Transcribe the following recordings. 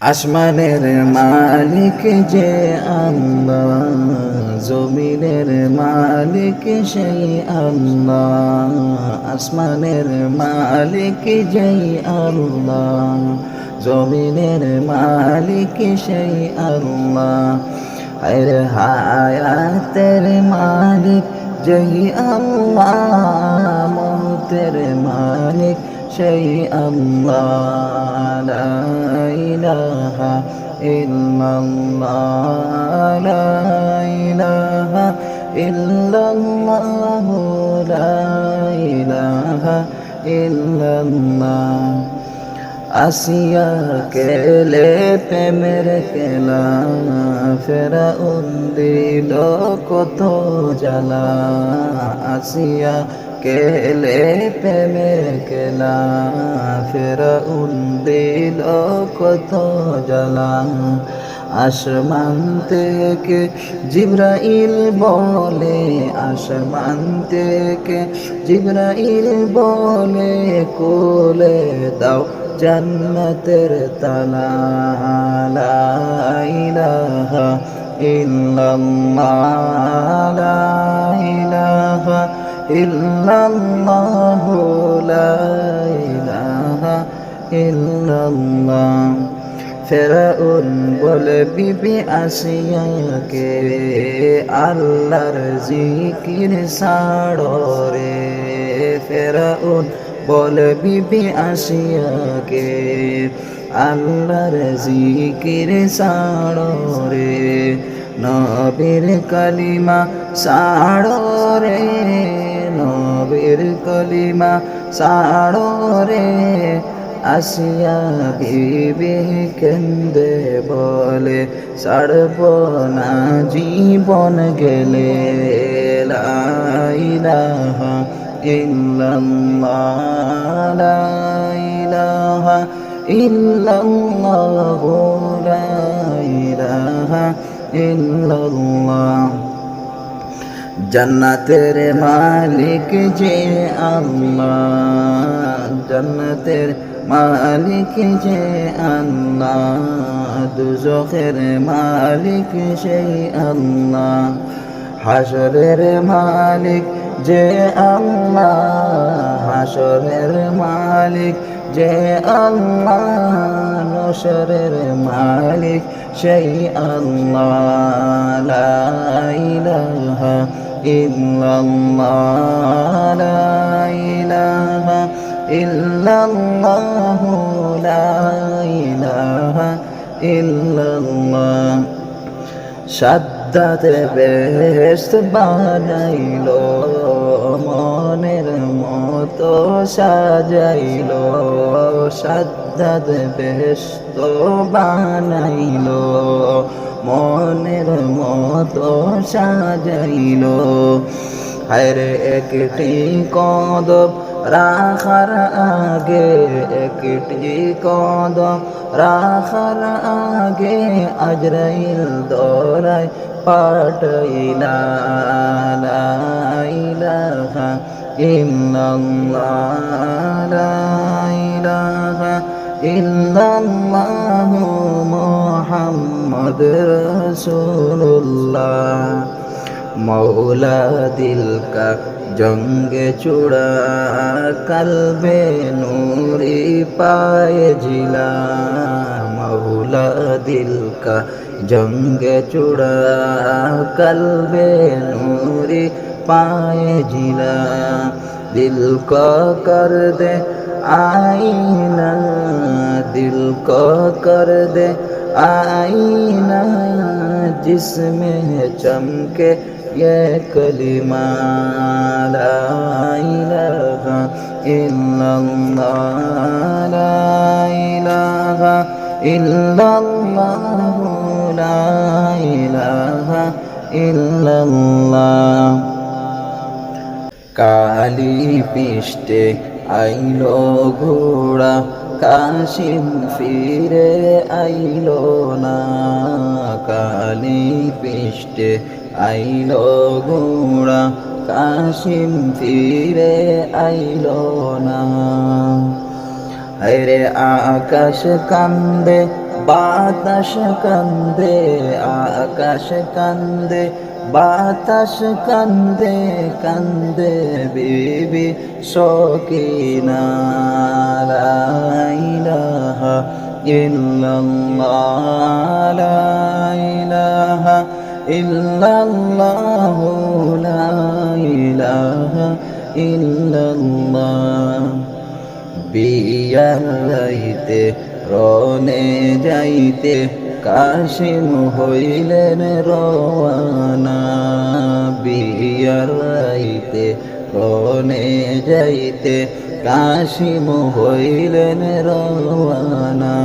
আসমানের মালিক যে আল্লাহ, জমিনের মালিক সেই আল্লাহ, আসমানের মালিক যেই আল্লাহ, জমিনের মালিক সেই আল্লাহ আর হায়াতের মালিক যেই আল্লাহ মৌতের মালিক সেই আল্লাহ লা ইলাহা ইল্লাল্লাহ লা ইলাহা ইল্লাল্লাহ লা ইলাহা ইল্লাল্লাহ আসিয়া কেলে প্রেমের কেলা ফেরা দিল কত জ্বালা আসিয়া কেলে প্রেমের কেলা ফেরা দিল কত জ্বালা আসমান থেকে জিব্রাইল বলে, আসমান থেকে জিব্রাইল বলে, কোলে দাও জান্নাতের তালা। ইলাহা ইল্লাল্লাহ ইলাহা ইল্লাল্লাহ ফেরাউন বলে, বিবি আসিয়াকে আল্লাহর জিকির সাড়ো রে। ফেরাউন বলে, বিবি আসিয়াকে আল্লাহর জিকির সাড়ো রে। নবীর কালিমা সাড়ো রে। নবীর কলিমা সাড়ো রে, আসিয়া বিবি কেন্দে বলে সাড়ব না জীবন গেলে, লা ইলাহা ইল্লাল্লাহ, লা ইলাহা ইল্লাল্লাহ ইল্লাল্লাহ। জান্নাতের মালিক যে আল্লাহ। জান্নাতের মালিক যে আল্লাহ। দুজখের মালিক সেই আল্লাহ। হাসরের মালিক যে আল্লাহ। হাসরের মালিক যে আল্লাহ। নসরের মালিক সেই আল্লাহ। লা ইলাহা সাদ্দাতে বেহেস্ত বানাইল মনের মতো সাজাইল সাদ্দাত বেহেস্ত বানাইল। মনের মতো সাজাইল। হায়রে একটি কদম রাখার আগে, একটি কদম রাখার আগে আজরাইল দরাই পাঠাইলা, লা ইলাহা ইল্লাল্লাহ, লা ইল্লাল্লাহ মুহাম্মদ রাসূলুল্লাহ। মৌলা দিল কা জঙ্গে চূড়া কলবে নূরি পায়ে জিলা। মৌলা দিল কা জঙ্গে চূড়া কলবে নূরি পায়ে জিলা। দিল को कर दे आईना दिल को कर दे आईना जिसमें चमके ये कलिमा ला इलाहा इल्लल्लाह ला इलाहा इल्लल्लाह ला इलाहा इल्लल्लाह কালি পৃষ্ঠে আইলো ঘোড়া কাশিম ফিরে আইলো না। কালি পৃষ্ঠে আইলো ঘোড়া কাশিম ফিরে আইলো না। হরে আকাশ কান্দে, বাতাস কান্দে, আকাশ কান্দে বাতাস কান্দে কান্দে বিবি লা ইলাহা ইল্লাল্লাহ ইল্লাল্লাহ লা ইল্লাল্লাহ। রনে যাইতে, কাশিম হইলেন রওয়ানা রনে যাইতে কাশিম হইলেন রওয়ানা।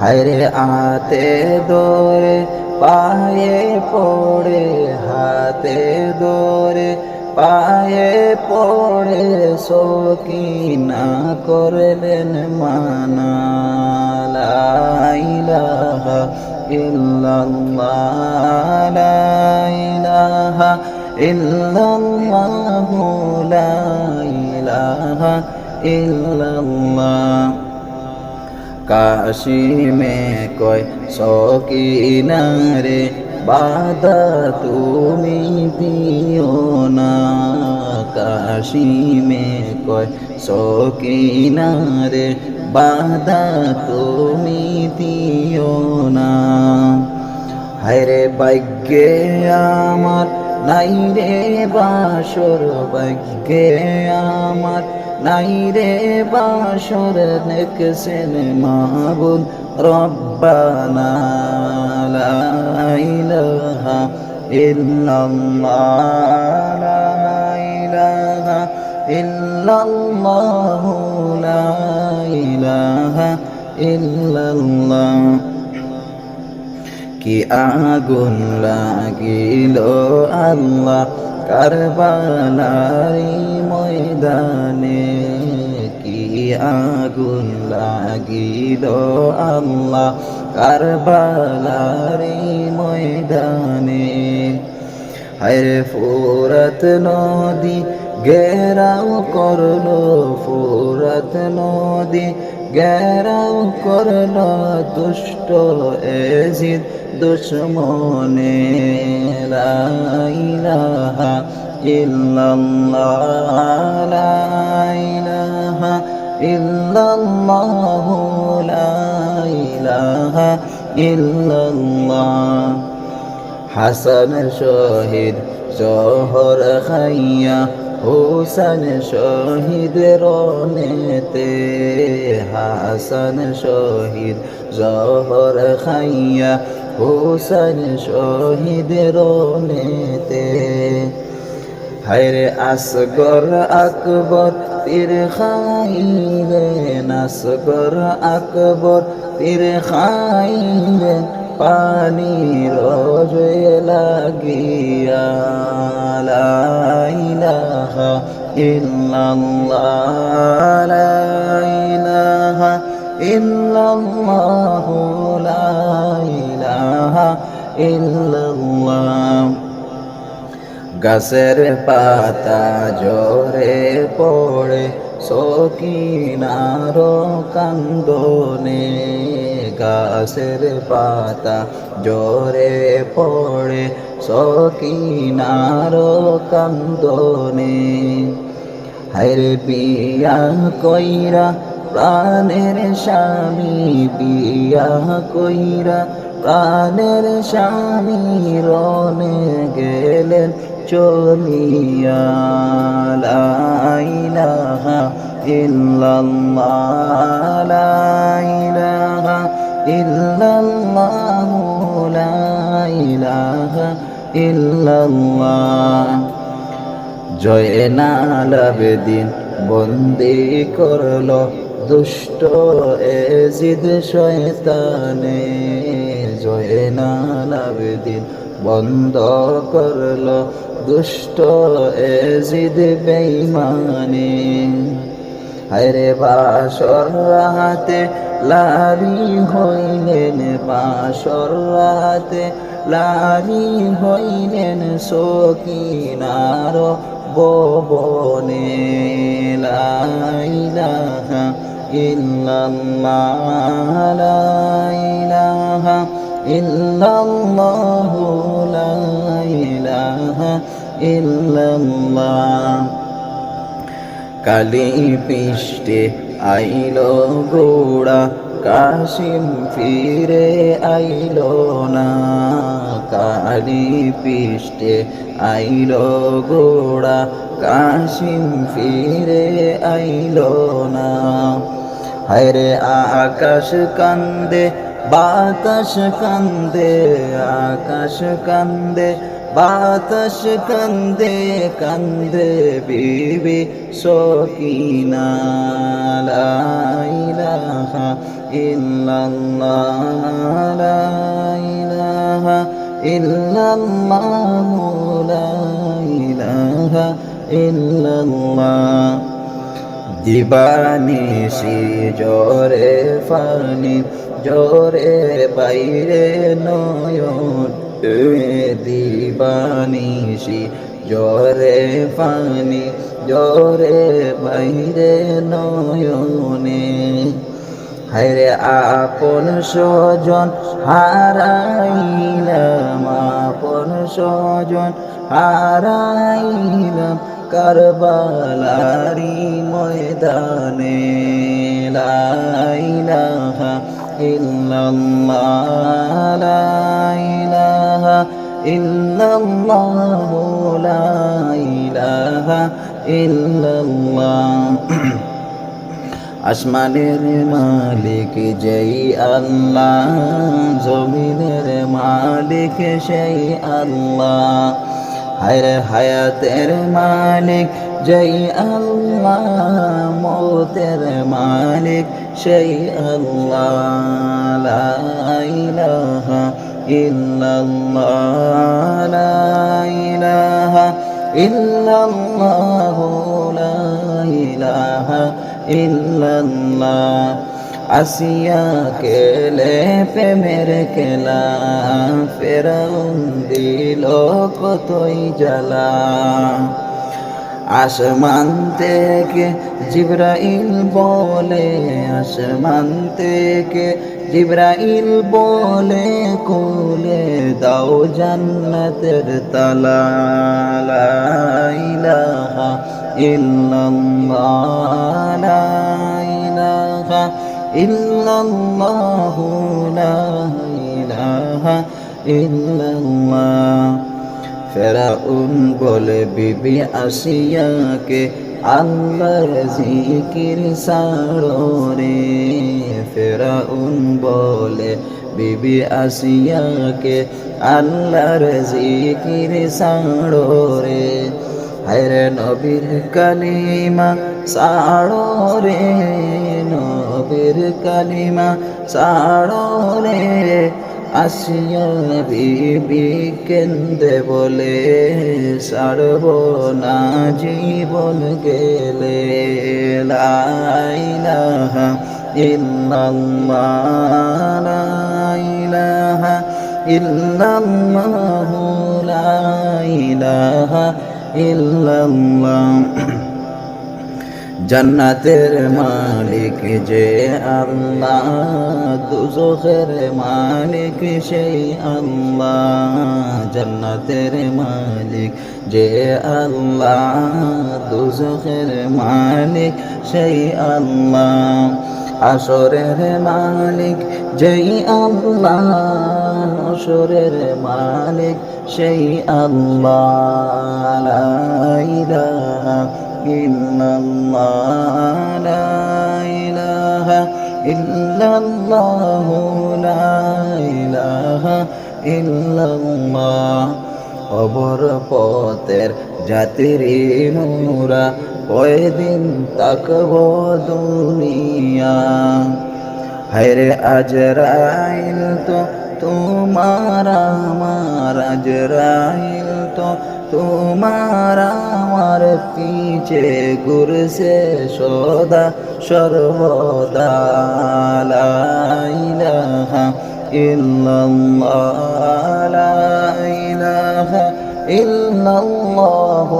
হায়রে আতে দোরে পায়ে পড়ে, হাতে দোরে পায়ে পড়ে সকিনা করলেন মানা। লা ইলাহা ইল্লাল্লাহ ইল্লাল্লাহ লা ইলাহা ইল্লাল্লাহ। কাশিমে কয় সকিনারে, বাদা তুমি দিও না। কাশিমে কয় সকিনারে, বাদা তুমি দিও না। হায়রে ভাগ্যে আমার নাই রে বাসর ভাগ্যে আমার, নাই রে বাসর নেকসেন মাহবুদ রব্বানা লা ইলাহা ইল্লাল্লাহ, লা ইলাহা ইল্লাল্লাহ। কি আগুন লাগিল আল্লাহ? কারবালারি ময়দানে কি আগুন লাগিল আল্লাহ? কারবালারি ময়দানে হায় ফুরত নদী গেরাও করল ফুরত নদী, গেরাও করল দুষ্ট এজিদ, দুশ্মনে লা ইলাহা ইল্লাল্লাহ, লা ইলাহা ইল্লাল্লাহ, লা ইল্লাল্লাহ। হাসান শহীদ জহর খাইয়া হুসান শহীদ রনেতে হাসান শহীদ জহর খাইয়া, হুসান শহীদ রনেতে হায়রে আসগর আকবর তীর খাইলেন আসগর আকবর তীর খাইলেন পানি রজে লাগিয়া ইল্লাল্লাহ লা ইলাহা ইল্লাল্লাহ লা ইলাহা ইল্লাল্লাহ গাছের পাতা জোরে পড়ে, সকিনার কান্দনে গাছের পাতা জোরে পড়ে সকিনার কান্দনে হায়রে বিয়া কইরা প্রাণের স্বামী বিয়া কইরা প্রাণের স্বামী রনে গেলেন চলিয়া, লা ইলাহা ইল্লাল্লাহ, লা ইলাহা ইল্লাল্লাহ, লা ইল্লাল্লাহ। জয়নাল বন্দি করল দুষ্ট এজিদ শয়তানে। জয়নাল আবেদিন বন্ধ করল দুষ্ট এজিদ বেইমানে হায়রে বাসর রাহাতে লারি হইলেন বাসর রাহাতে লারি হইলেন সকিনার ববনে লাইলাহা ইল্লাল্লাহ, লা ইলাহা ইল্লাল্লাহ ইল্লাল্লাহ। কালি পিষ্টে আইলো গোড়া, কাশিম ফিরে আইলো না। কালি পিষ্টে আইলো গোড়া, কাশিম ফিরে আইলো না। হায়রে আকাশ কান্দে, বাতাস কান্দে, আকাশ কান্দে বাতাস কান্দে কান্দে বিবি সকিনা, লা ইলাহা ইল্লাল্লাহ, লা ইলাহা ইল্লাল্লাহ, লা ইল্লাল্লাহ। দিবানিশি জোরে ফানি, জোরে বাইরে নয়ন দিবানিশি, জোরে ফানি জোরে বাইরে নয়নে। হায়রে আপন স্বজন হারাইলাম, আপন স্বজন হারাইলাম কারবালারি ময়দানে। লাইলাহা ইল্লাল্লাহ লাইলাহা ইল্লাল্লাহ লাইলাহা ইল্লাল্লাহ। আসমানের মালিক যেই আল্লাহ, জমিনের মালিক সেই আল্লাহ। হায়রে হায়াতের মালিক যেই আল্লাহ, মৌতের মালিক সেই আল্লাহ লা ইলাহা ইল্লাল্লাহ আসিয়া কেলে প্রেমের খেলা ফেরাউন দিল কতই জ্বালা আসমান থেকে জিব্রাইল বলে, আসমান থেকে জিব্রাইল বলে, কোলে দাও জান্নাতের তালা। ইলাহা ইল্লাল্লাহ ইল্লাল্লাহ, লা ইলাহা ইল্লাল্লাহ। ফেরাউন বলে, বিবি আসিয়াকে আল্লাহর জিকির সাড়ো রে। ফেরাউন বলে, বিবি আসিয়াকে আল্লাহর জিকির সাড়ো রে। হায়রে নবীর কালিমা সাড়ো রে, নবীর কালিমা সাড়ো রে। আসিয়া বিবি কেন্দে বলে সারব না জীবন গেলে লাইলাহা ইল্লাল্লাহ লাইলাহা ইল্লাল্লাহ লাইলাহা ইল্লাল্লাহ। জান্নাতের মালিক যে আল্লাহ, দুজখের মালিক সেই আল্লাহ, জান্নাতের মালিক যে আল্লাহ, দুজখের মালিক সেই আল্লাহ, আসরের মালিক যেই আল্লাহ আসরের মালিক সেই আল্লাহ লা ইলাহা ইল্লাল্লাহ, লা ইলাহা ইল্লাল্লাহ, লা ইলাহা ইল্লাল্লাহ। অবর পথের জাতিরি মোরা কয়দিন তাকব দুনিয়া। হায়রে আজরাইল তো, তোমার আমার আজরাইল তো তোমার আমার পিছে ঘুরছে সদা সর্বদা ইলাহা ইল্লাল্লাহ লা ইল্লাল্লাহ।